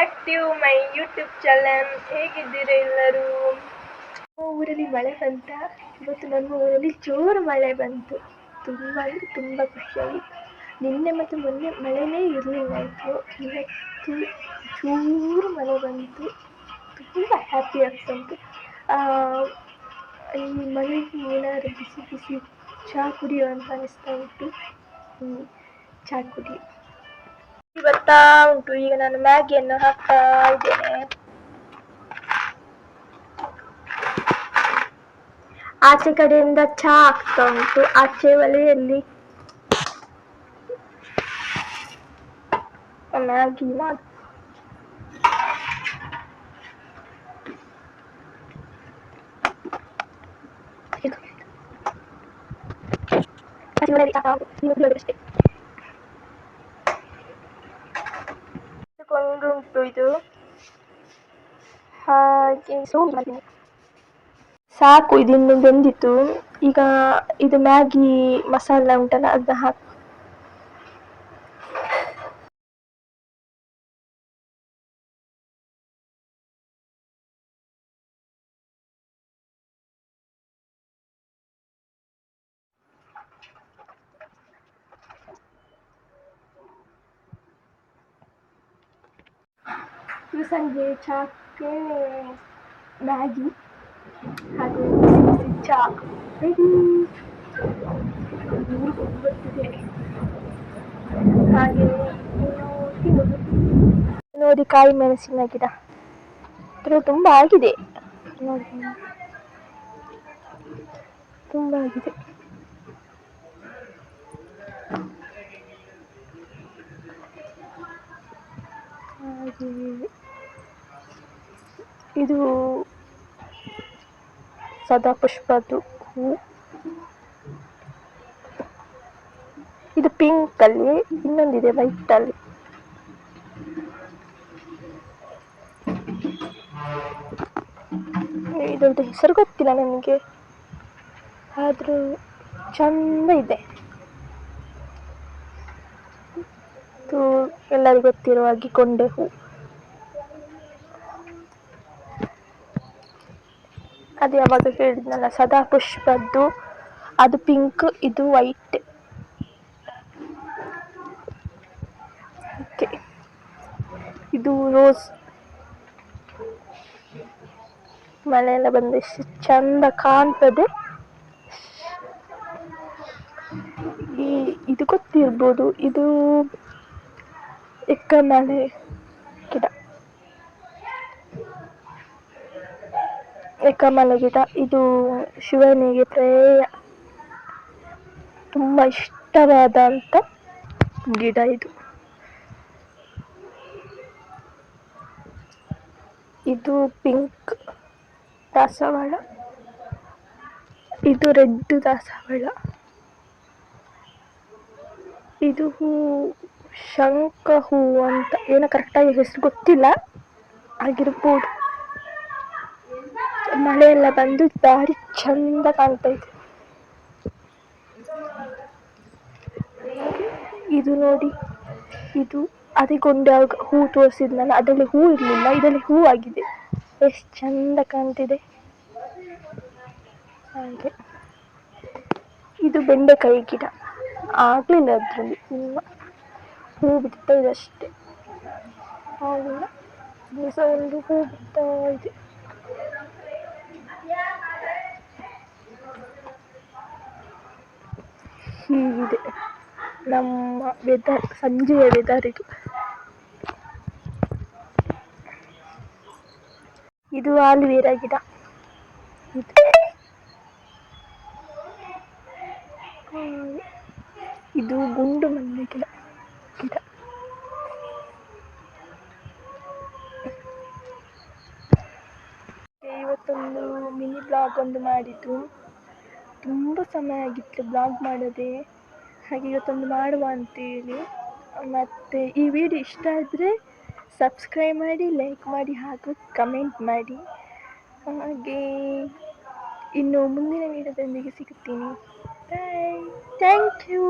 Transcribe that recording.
Back to my YouTube channel ಹೇಗಿದ್ದೀರಾ ಎಲ್ಲರೂ? ನಮ್ಮ ಊರಲ್ಲಿ ಮಳೆ ಬಂತ, ಇವತ್ತು ನಮ್ಮ ಊರಲ್ಲಿ ಜೋರು ಮಳೆ ಬಂತು. ತುಂಬ ಅಂದರೆ ತುಂಬ ಖುಷಿಯಾಗಿತ್ತು ನಿನ್ನೆ ಮತ್ತು ಮೊನ್ನೆ ಮಳೆನೇ ಇರಲಿಲ್ಲ ಆಯಿತು ಇವತ್ತು ಜೋರು ಮಳೆ ಬಂತು. ತುಂಬ ಹ್ಯಾಪಿ ಆಗ್ತಂತು. ಈ ಮಳೆಗೆ ಏನಾದರೂ ಬಿಸಿ ಬಿಸಿ ಚಹಾ ಕುಡಿಯುವಂತ ಅನಿಸ್ತಾ ಉಂಟು. ಚಹಾ ಕುಡಿ. ಬರ್ತಾ ಉಂಟು ಈಗ ನಾನು ಮ್ಯಾಗಿಯನ್ನು ಹಾಕ್ತಾ ಇದ್ದೇನೆ ಆಚೆ ಕಡೆಯಿಂದ ಚಹಾ ಆಗ್ತಾ ಉಂಟು ಆಚೆ ಒಲೆಯಲ್ಲಿ ಮ್ಯಾಗಿ ಮಾಡಿ ಆಚೆ ಒಲೆಯಲ್ಲಿ ಇದು? ಹಾಗೆ. ಸಾಕು ಇದಿನ್ನು ಬೆಂದಿತ್ತು. ಈಗ ಇದು ಮ್ಯಾಗಿ ಮಸಾಲ ಉಂಟಲ್ಲ ಅದನ್ನ ಹಾಕಿ ಇದು ಸಂಜೆ ಚಾಕ್ಕೆ ಮ್ಯಾಗಿ ಹಾಗೂ ಚಾ ರೆಡಿ ಬರ್ತಿದೆ ಹಾಗೆ ನೋಡಿ ಕಾಯಿ ಮೆಣಸಿನ ಗಿಡ. ಇದ್ರ ತುಂಬ ಆಗಿದೆ. ನೋಡಿ. ತುಂಬ ಆಗಿದೆ. ಹಾಗೆ. ಇದು ಸದಾಪುಷ್ಪದ್ದು ಹೂ. ಇದು ಪಿಂಕ್ ಅಲ್ಲಿ, ಇನ್ನೊಂದಿದೆ ವೈಟ್ ಅಲ್ಲಿ. ಇದೊಂದು ಹೆಸರು ಗೊತ್ತಿಲ್ಲ ನನಗೆ. ಆದರೂ ಚಂದ ಇದೆ. ಎಲ್ಲರಿಗೂ ಗೊತ್ತಿರುವ ಹಾಗೆ ಕೊಂಡೆ ಹೂ. ಅದು ಯಾವಾಗ ಹೇಳಿದ್ನಲ್ಲ, ಸದಾ ಪುಷ್ಪದ್ದು, ಅದು ಪಿಂಕ್ ಇದು ವೈಟ್ ಓಕೆ ಇದು ರೋಸ್ ಮಳೆಯೆಲ್ಲ ಬಂದಿ ಎಷ್ಟು ಚಂದ ಕಾಣ್ತದೆ. ಈ, ಇದು ಗೊತ್ತಿರ್ಬೋದು, ಇದು ಎಕ್ಕಮಲೆ. ಗಿಡ ಎಕ್ಕಮಲೆ ಗಿಡ ಇದು ಶಿವನಿಗೆ ಪ್ರೇಯ. ತುಂಬ ಇಷ್ಟವಾದಂಥ ಗಿಡ ಇದು. ಇದು ಪಿಂಕ್ ದಾಸವಾಳ. ಇದು ರೆಡ್ ದಾಸವಾಳ. ಇದು ಹೂ ಶಂಖ ಹೂ ಅಂತ ಏನೋ ಕರೆಕ್ಟಾಗಿ ಹೆಸರು ಗೊತ್ತಿಲ್ಲ. ಆಗಿರ್ಬೋದು. ಮಳೆ ಎಲ್ಲ ಬಂದು ಭಾರಿ ಚಂದ ಕಾಣ್ತಾ ಇದೆ ನೋಡಿ, ಇದು ಅದೇ ಗೊಂಡೆ ಆಗ ಹೂ ತೋರಿಸಿದ್ನಲ್ಲ ಅದರಲ್ಲಿ ಹೂ ಇರಲಿಲ್ಲ, ಇದರಲ್ಲಿ ಹೂ ಆಗಿದೆ. ಎಷ್ಟು ಚಂದ ಕಾಣ್ತಿದೆ. ಹಾಗೆ. ಇದು ಬೆಂಡೆಕಾಯಿ ಗಿಡ. ಆಗಲಿಲ್ಲ ಅದರಲ್ಲಿ. ಹೂ ಬಿಡ್ತಾ ಇದೆ ಅಷ್ಟೇ. ಸಹ ಒಂದು ಹೂ ಬಿಡ್ತಾ ಇದೆ. ಹೀಗಿದೆ. ನಮ್ಮ ವೆದರ್ ಸಂಜೆಯ ವೆದರ್ ಇದು. ಇದು ಆಲುವೇರ ಗಿಡ. ಇದು ಗುಂಡು ಮಲ್ಲಿಗೆ ಗಿಡ. ಗಿಡ. ಇವತ್ತೊಂದು ಮಿನಿ ಬ್ಲಾಗ್ ಒಂದು ಮಾಡಿದ್ದು. ತುಂಬ ಸಮಯ ಆಗಿತ್ತು ಬ್ಲಾಗ್ ಮಾಡದೆ. ಹಾಗೆ ಇವತ್ತೊಂದು ಮಾಡುವ ಅಂತೇಳಿ. ಮತ್ತು ಈ ವಿಡಿಯೋ ಇಷ್ಟ ಆದರೆ ಸಬ್ಸ್ಕ್ರೈಬ್ ಮಾಡಿ ಲೈಕ್ ಮಾಡಿ ಹಾಗೂ ಕಮೆಂಟ್ ಮಾಡಿ. ಹಾಗೆ ಇನ್ನು ಮುಂದಿನ ವಿಡಿಯೋದೊಂದಿಗೆ ಸಿಗುತ್ತೀನಿ. Bye thank you